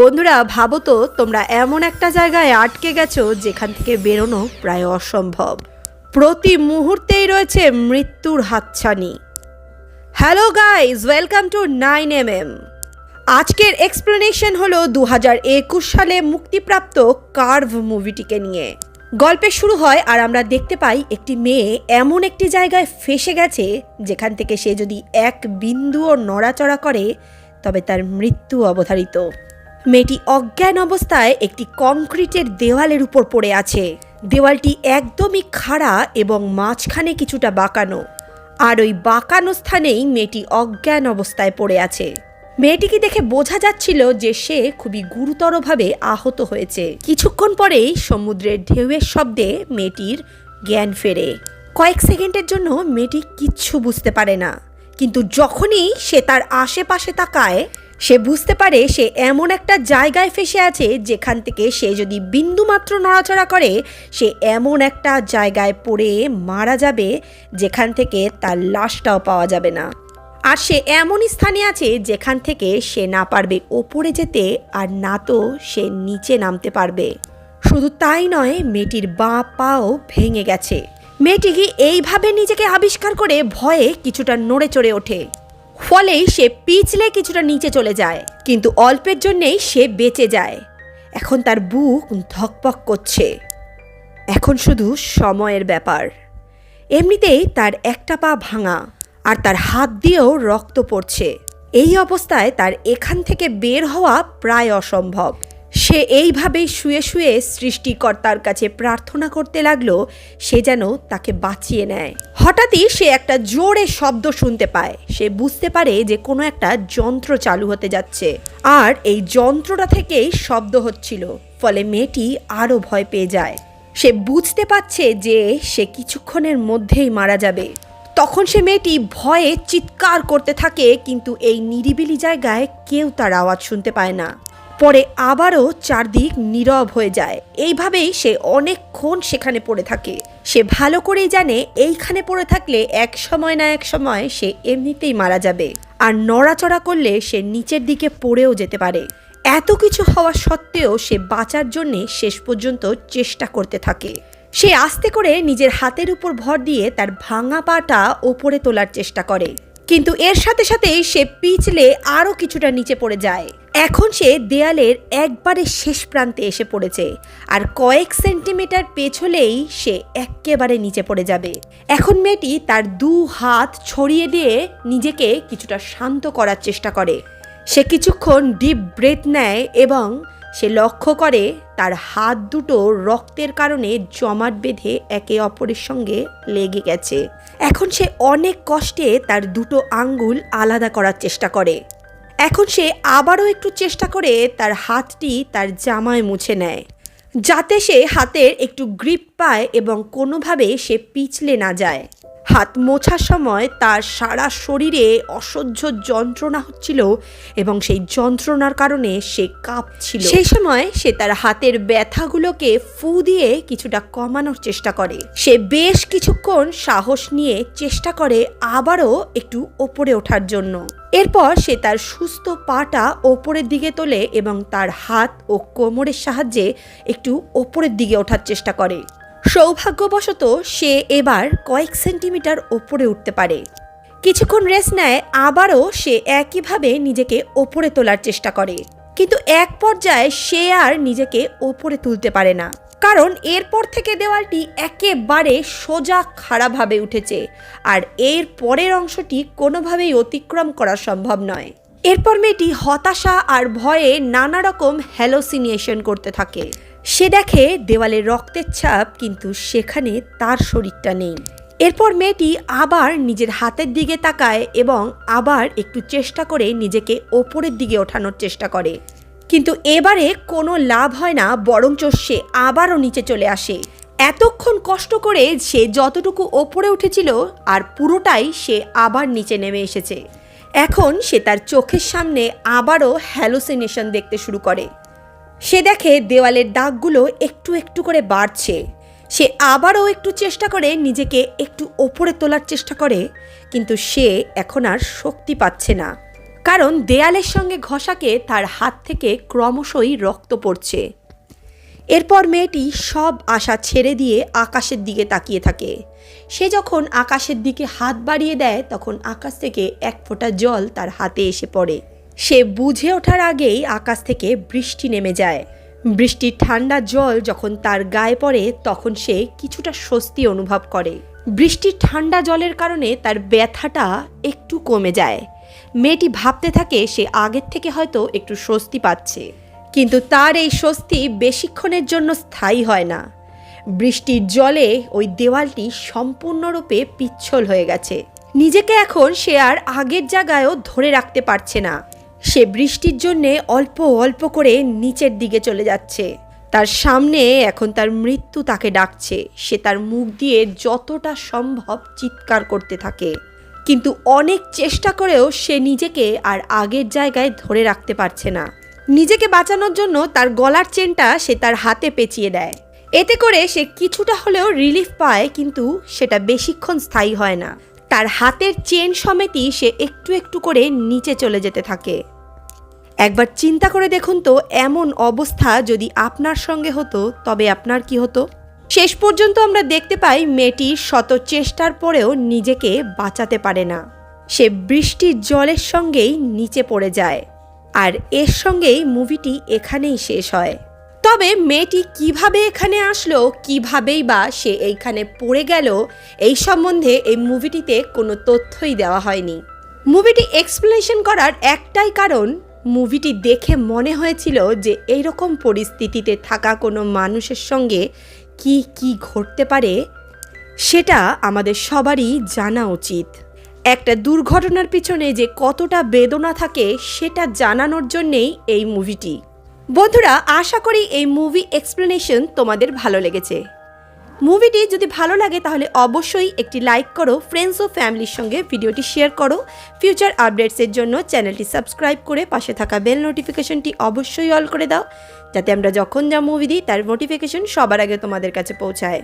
বন্ধুরা, ভাবো তো, তোমরা এমন একটা জায়গায় আটকে গেছো যেখান থেকে বেরোনো প্রায় অসম্ভব। প্রতি মুহূর্তেই রয়েছে মৃত্যুর হাতছানি। Hello guys welcome to nine M M আজকের এক্সপ্লেনেশন হলো দু হাজার একুশ সালে মুক্তিপ্রাপ্ত কার্ভ মুভিটিকে নিয়ে। গল্পের শুরু হয় আর আমরা দেখতে পাই একটি মেয়ে এমন একটি জায়গায় ফেসে গেছে যেখান থেকে সে যদি এক বিন্দুও নড়াচড়া করে, তবে তার মৃত্যু অবধারিত। মেয়েটি অজ্ঞান অবস্থায় একটি কংক্রিটের দেওয়ালের উপর পড়ে আছে। দেওয়ালটি একদমই খাড়া এবং মাঝখানে কিছুটা বাঁকানো। আর ওই বাঁকানো স্থানেই মেয়েটি অজ্ঞান অবস্থায় পড়ে আছে। মেয়েটিকে দেখে বোঝা যাচ্ছিল যে সে খুবই গুরুতরভাবে আহত হয়েছে। কিছুক্ষণ পরেই সমুদ্রের ঢেউয়ের শব্দে মেয়েটির জ্ঞান ফেরে। কয়েক সেকেন্ডের জন্য মেয়েটি কিচ্ছু বুঝতে পারে না। কিন্তু যখনই সে তার আশেপাশে তাকায়, সে বুঝতে পারে সে এমন একটা জায়গায় ফেসে আছে যেখান থেকে সে যদি বিন্দুমাত্র নড়াচড়া করে, সে এমন একটা জায়গায় পড়ে মারা যাবে যেখান থেকে তার লাশটাও পাওয়া যাবে না। আর সে এমন স্থানে আছে যেখান থেকে সে না পারবে ওপরে যেতে আর না তো সে নিচে নামতে পারবে। শুধু তাই নয়, মেয়েটির বাঁ পাও ভেঙে গেছে। মেয়েটি কি এইভাবে নিজেকে আবিষ্কার করে ভয়ে কিছুটা নড়ে চড়ে ওঠে। ফলেই সে পিছলে কিছুটা নিচে চলে যায়, কিন্তু অল্পের জন্যেই সে বেঁচে যায়। এখন তার বুক ধকপক করছে। এখন শুধু সময়ের ব্যাপার। এমনিতেই তার একটা পা ভাঙা আর তার হাত দিয়েও রক্ত পড়ছে। এই অবস্থায় তার এখান থেকে বের হওয়া প্রায় অসম্ভব। সে এইভাবেই শুয়ে শুয়ে সৃষ্টিকর্তার কাছে প্রার্থনা করতে লাগল, সে যেন তাকে বাঁচিয়ে নেয়। হঠাৎই সে একটা জোরে শব্দ শুনতে পায়। সে বুঝতে পারে যে কোনো একটা যন্ত্র চালু হতে যাচ্ছে। আর এই যন্ত্রটা থেকেই শব্দ হচ্ছিল, ফলে মেয়েটি আরও ভয় পেয়ে যায়। সে বুঝতে পারছে যে সে কিছুক্ষণের মধ্যেই মারা যাবে। তখন সে মেয়েটি ভয়ে চিৎকার করতে থাকে, কিন্তু এই নিরিবিলি জায়গায় কেউ তার আওয়াজ শুনতে পায় না। পরে আবারও চারদিক নীরব হয়ে যায়। এইভাবেই সে অনেকক্ষণ সেখানে পড়ে থাকে। সে ভালো করেই জানে এইখানে পড়ে থাকলে এক সময় না এক সময় সে এমনিতেই মারা যাবে। আর নড়াচড়া করলে সে নিচের দিকে পড়েও যেতে পারে। এত কিছু হওয়া সত্ত্বেও সে বাঁচার জন্যে শেষ পর্যন্ত চেষ্টা করতে থাকে। সে আস্তে করে নিজের হাতের উপর ভর দিয়ে তার ভাঙা পাটা ওপরে তোলার চেষ্টা করে। কিন্তু এর সাথে সাথেই সে পিছলে আরও কিছুটা নিচে পড়ে যায়। এখন সে দেয়ালের একবারে শেষ প্রান্তে এসে পড়েছে আর কয়েক সেন্টিমিটার পেছলেই সে এক্কেবারে নিচে পড়ে যাবে। এখন মেয়েটি তার দু হাত ছড়িয়ে দিয়ে নিজেকে কিছুটা শান্ত করার চেষ্টা করে। সে কিছুক্ষণ ডিপ ব্রেথ নেয় এবং সে লক্ষ্য করে তার হাত দুটো রক্তের কারণে জমাট বেঁধে একে অপরের সঙ্গে লেগে গেছে। এখন সে অনেক কষ্টে তার দুটো আঙ্গুল আলাদা করার চেষ্টা করে। এখন সে আবারও একটু চেষ্টা করে তার হাতটি তার জামায় মুছে নেয়। যাতে সে হাতের একটু গ্রিপ পায় এবং কোনোভাবে সে পিছলে না যায়। হাত মোছার সময় তার সারা শরীরে অসহ্য যন্ত্রণা হচ্ছিল এবং সেই যন্ত্রণার কারণে সে কাঁপছিল। সেই সময় সে তার হাতের ব্যথাগুলোকে ফু দিয়ে কিছুটা কমানোর চেষ্টা করে। সে বেশ কিছুক্ষণ সাহস নিয়ে চেষ্টা করে আবারও একটু ওপরে ওঠার জন্য। এরপর সে তার সুস্থ পাটা ওপরের দিকে তোলে এবং তার হাত ও কোমরের সাহায্যে একটু ওপরের দিকে ওঠার চেষ্টা করে। সৌভাগ্যবশত সে এবার কয়েক সেন্টিমিটার ওপরে উঠতে পারে। কিছুক্ষণ রেস্ট নেয়, আবারও সে একইভাবে নিজেকে ওপরে তোলার চেষ্টা করে। কিন্তু এক পর্যায়ে সে আর নিজেকে ওপরে তুলতে পারে না। কারণ এরপর থেকে দেওয়ালটি একেবারে সোজা খাড়াভাবে উঠেছে আর এর পরের অংশটি কোনোভাবেই অতিক্রম করা সম্ভব নয়। এরপর মেয়েটি হতাশা আর ভয়ে নানা রকম হ্যালোসিনিয়েশন করতে থাকে। সে দেখে দেওয়ালে রক্তের ছাপ, কিন্তু সেখানে তার শরীরটা নেই। এরপর মেয়েটি আবার নিজের হাতের দিকে তাকায় এবং আবার একটু চেষ্টা করে নিজেকে ওপরের দিকে ওঠানোর চেষ্টা করে। কিন্তু এবারে কোনো লাভ হয় না, বরঞ্চ সে আবারও নিচে চলে আসে। এতক্ষণ কষ্ট করে সে যতটুকু ওপরে উঠেছিল, আর পুরোটাই সে আবার নিচে নেমে এসেছে। এখন সে তার চোখের সামনে আবারও হ্যালোসিনেশন দেখতে শুরু করে। সে দেখে দেওয়ালের দাগগুলো একটু একটু করে বাড়ছে। সে আবারও একটু চেষ্টা করে নিজেকে একটু ওপরে তোলার চেষ্টা করে, কিন্তু সে এখন আর শক্তি পাচ্ছে না। কারণ দেয়ালের সঙ্গে ঘষাকে তার হাত থেকে ক্রমশই রক্ত পড়ছে। এরপর মেয়েটি সব আশা ছেড়ে দিয়ে আকাশের দিকে তাকিয়ে থাকে। সে যখন আকাশের দিকে হাত বাড়িয়ে দেয়, তখন আকাশ থেকে এক ফোঁটা জল তার হাতে এসে পড়ে। সে বুঝে ওঠার আগেই আকাশ থেকে বৃষ্টি নেমে যায়। বৃষ্টির ঠান্ডা জল যখন তার গায়ে পড়ে, তখন সে কিছুটা স্বস্তি অনুভব করে। বৃষ্টির ঠান্ডা জলের কারণে তার ব্যথাটা একটু কমে যায়। মেয়েটি ভাবতে থাকে সে আগের থেকে হয়তো একটু স্বস্তি পাচ্ছে। কিন্তু তার এই স্বস্তি বেশিক্ষণের জন্য স্থায়ী হয় না। বৃষ্টির জলে ওই দেওয়ালটি সম্পূর্ণরূপে পিচ্ছল হয়ে গেছে। নিজেকে এখন সে আর আগের জায়গায়ও ধরে রাখতে পারছে না। সে বৃষ্টির জন্যে অল্প অল্প করে নিচের দিকে চলে যাচ্ছে। তার সামনে এখন তার মৃত্যু তাকে ডাকছে। সে তার মুখ দিয়ে যতটা সম্ভব চিৎকার করতে থাকে। কিন্তু অনেক চেষ্টা করেও সে নিজেকে আর আগের জায়গায় ধরে রাখতে পারছে না। নিজেকে বাঁচানোর জন্য তার গলার চেনটা সে তার হাতে পেঁচিয়ে দেয়। এতে করে সে কিছুটা হলেও রিলিফ পায়, কিন্তু সেটা বেশিক্ষণ স্থায়ী হয় না। তার হাতের চেন সমেতই সে একটু একটু করে নিচে চলে যেতে থাকে। একবার চিন্তা করে দেখুন তো, এমন অবস্থা যদি আপনার সঙ্গে হতো, তবে আপনার কি হতো? শেষ পর্যন্ত আমরা দেখতে পাই মেয়েটি শত চেষ্টার পরেও নিজেকে বাঁচাতে পারে না। সে বৃষ্টির জলের সঙ্গেই নিচে পড়ে যায়। আর এর সঙ্গেই মুভিটি এখানেই শেষ হয়। তবে মেয়েটি কীভাবে এখানে আসলো, কিভাবেই বা সে এইখানে পড়ে গেল, এই সম্বন্ধে এই মুভিটিতে কোনো তথ্যই দেওয়া হয়নি। মুভিটি এক্সপ্লেনেশন করার একটাই কারণ, মুভিটি দেখে মনে হয়েছিল যে এইরকম পরিস্থিতিতে থাকা কোনো মানুষের সঙ্গে কি কি ঘটতে পারে, সেটা আমাদের সবারই জানা উচিত। একটা দুর্ঘটনার পিছনে যে কতটা বেদনা থাকে, সেটা জানানোর জন্যেই এই মুভিটি। বন্ধুরা, আশা করি এই মুভি এক্সপ্লেনেশন তোমাদের ভালো লেগেছে। মুভিটি যদি ভালো লাগে, তাহলে অবশ্যই একটি লাইক করো ফ্রেন্ডস ও ফ্যামিলির সঙ্গে ভিডিওটি শেয়ার করো। ফিউচার আপডেটসের জন্য চ্যানেলটি সাবস্ক্রাইব করে পাশে থাকা বেল নোটিফিকেশনটি অবশ্যই অল করে দাও, যাতে আমরা যখন যা মুভি দিই, তার নোটিফিকেশন সবার আগে তোমাদের কাছে পৌঁছায়।